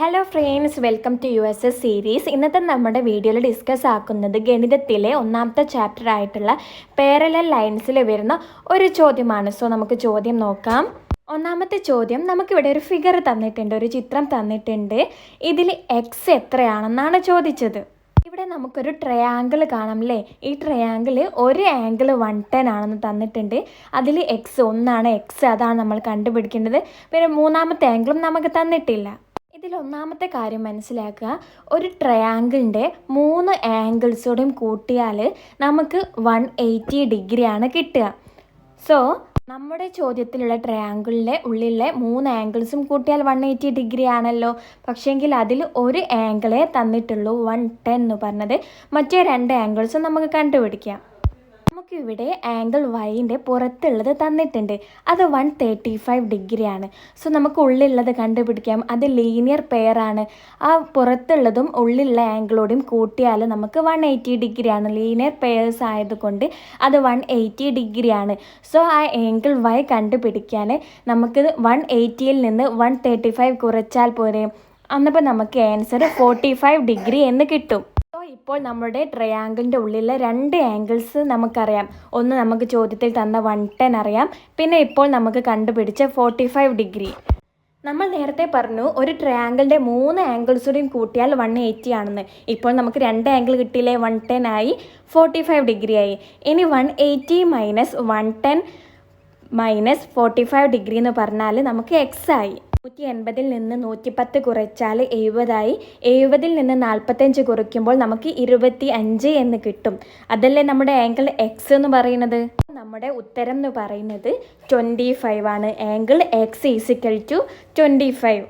Hello friends welcome to U S S series ഇന്നത്തെ നമ്മുടെ വീഡിയോയിൽ ഡിസ്കസ് ആക്കുന്നത് ഗണിതത്തിലെ ഒന്നാമത്തെ ചാപ്റ്റർ ആയിട്ടുള്ള പാരലൽ ലൈൻസിൽ വരുന്ന ഒരു ചോദ്യമാണ്. സോ നമുക്ക് ചോദ്യം നോക്കാം. ഒന്നാമത്തെ ചോദ്യം നമുക്കിവിടെ ഒരു ഫിഗർ തന്നിട്ടുണ്ട് ഒരു ചിത്രം തന്നിട്ടുണ്ട്. ഇതിൽ എക്സ് എത്രയാണെന്നാണ് ചോദിച്ചത്. ഇവിടെ നമുക്കൊരു ട്രയാങ്കിൾ കാണാം അല്ലേ ഈ ട്രയാങ്കിൾ ഒരു ആംഗിൾ വൺ ടെൻ ആണെന്ന് തന്നിട്ടുണ്ട്. അതിൽ എക്സ് ഒന്നാണ് എക്സ് അതാണ് നമ്മൾ കണ്ടുപിടിക്കേണ്ടത്. പിന്നെ മൂന്നാമത്തെ ആംഗിളും നമുക്ക് തന്നിട്ടില്ല. ഇതിൽ ഒന്നാമത്തെ കാര്യം മനസ്സിലാക്കുക. ഒരു ട്രയാങ്കിളിന്റെ മൂന്ന് ആംഗിൾസോടെയും കൂട്ടിയാൽ നമുക്ക് വൺ എയ്റ്റി ഡിഗ്രിയാണ് കിട്ടുക. സോ നമ്മുടെ ചോദ്യത്തിലുള്ള ട്രയാങ്കിളിലെ ഉള്ളിലെ മൂന്ന് ആംഗിൾസും കൂട്ടിയാൽ വൺ എയ്റ്റി ഡിഗ്രി ആണല്ലോ പക്ഷേങ്കിൽ അതിൽ ഒരു ആംഗിളേ തന്നിട്ടുള്ളൂ വൺ ടെൻ എന്ന് പറഞ്ഞത്. മറ്റേ രണ്ട് ആംഗിൾസും നമുക്ക് കണ്ടുപിടിക്കാം. നമുക്കിവിടെ ആംഗിൾ വൈന്റെ പുറത്തുള്ളത് തന്നിട്ടുണ്ട്. അത് വൺ തേർട്ടി ഫൈവ് ഡിഗ്രിയാണ്. സോ നമുക്ക് ഉള്ളിലുള്ളത് കണ്ടുപിടിക്കാം. അത് ലീനിയർ പെയറാണ് ആ പുറത്തുള്ളതും ഉള്ളിലുള്ള ആംഗിളോടും കൂട്ടിയാൽ നമുക്ക് വൺ എയ്റ്റി ഡിഗ്രിയാണ്. ലീനിയർ പെയർസ് ആയതുകൊണ്ട് അത് വൺ എയ്റ്റി ഡിഗ്രിയാണ്. സോ ആ ആംഗിൾ വൈ കണ്ടുപിടിക്കാൻ നമുക്ക് വൺ എയ്റ്റിയിൽ നിന്ന് വൺ തേർട്ടി ഫൈവ് കുറച്ചാൽ പോരെ. അന്നപ്പോൾ നമുക്ക് ആൻസർ ഫോർട്ടി ഫൈവ് ഡിഗ്രി എന്ന് കിട്ടും. ഇപ്പോൾ നമ്മുടെ ട്രയാങ്കിളിന്റെ ഉള്ളിലെ രണ്ട് ആംഗിൾസ് നമുക്കറിയാം. ഒന്ന് നമുക്ക് ചോദ്യത്തിൽ തന്ന വൺ ടെൻ അറിയാം. പിന്നെ ഇപ്പോൾ നമുക്ക് കണ്ടുപിടിച്ച ഫോർട്ടി ഫൈവ് ഡിഗ്രി നമ്മൾ നേരത്തെ പറഞ്ഞു ഒരു ട്രയാങ്കിളിന്റെ മൂന്ന് ആംഗിൾസൂടെയും കൂട്ടിയാൽ വൺ എയ്റ്റി ആണെന്ന്. ഇപ്പോൾ നമുക്ക് രണ്ട് ആംഗിൾ കിട്ടിയില്ലേ? വൺ ടെൻ ആയി. ഫോർട്ടി ഫൈവ് ഡിഗ്രി ആയി. ഇനി one eighty minus one ten minus forty five degree എന്ന് പറഞ്ഞാൽ നമുക്ക് എക്സ് ആയി. നൂറ്റി എൺപതിൽ നിന്ന് നൂറ്റിപ്പത്ത് കുറച്ചാൽ എഴുപതായി. എഴുപതിൽ നിന്ന് നാൽപ്പത്തഞ്ച് കുറയ്ക്കുമ്പോൾ നമുക്ക് ഇരുപത്തി അഞ്ച് എന്ന് കിട്ടും. അതല്ലേ നമ്മുടെ ആംഗിൾ എക്സ് എന്ന് പറയുന്നത്? നമ്മുടെ ഉത്തരം എന്ന് പറയുന്നത് ട്വന്റി ഫൈവ് ആണ്. Angle x is equal to twenty five